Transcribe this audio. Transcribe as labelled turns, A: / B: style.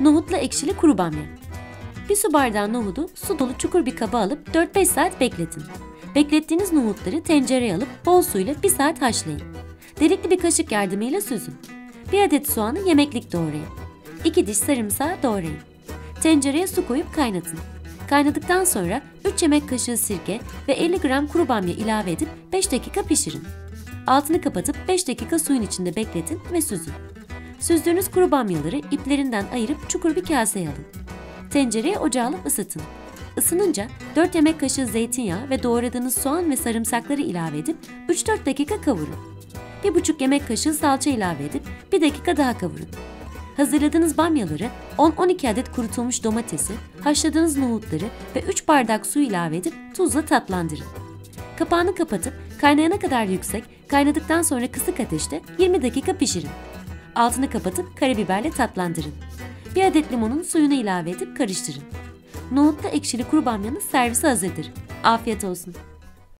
A: Nohutla ekşili kuru bamya. Bir su bardağı nohudu su dolu çukur bir kaba alıp 4-5 saat bekletin. Beklettiğiniz nohutları tencereye alıp bol suyla 1 saat haşlayın. Delikli bir kaşık yardımıyla süzün. 1 adet soğanı yemeklik doğrayın. 2 diş sarımsağı doğrayın. Tencereye su koyup kaynatın. Kaynadıktan sonra 3 yemek kaşığı sirke ve 50 gram kuru bamya ilave edip 5 dakika pişirin. Altını kapatıp 5 dakika suyun içinde bekletin ve süzün. Süzdüğünüz kuru bamyaları iplerinden ayırıp çukur bir kaseye alın. Tencereye ocağı alıp ısıtın. Isınınca 4 yemek kaşığı zeytinyağı ve doğradığınız soğan ve sarımsakları ilave edip 3-4 dakika kavurun. 1,5 yemek kaşığı salça ilave edip 1 dakika daha kavurun. Hazırladığınız bamyaları 10-12 adet kurutulmuş domatesi, haşladığınız nohutları ve 3 bardak su ilave edip tuzla tatlandırın. Kapağını kapatıp kaynayana kadar yüksek, kaynadıktan sonra kısık ateşte 20 dakika pişirin. Altını kapatıp karabiberle tatlandırın. Bir adet limonun suyunu ilave edip karıştırın. Nohutla ekşili kuru bamyanız servise hazırdır. Afiyet olsun.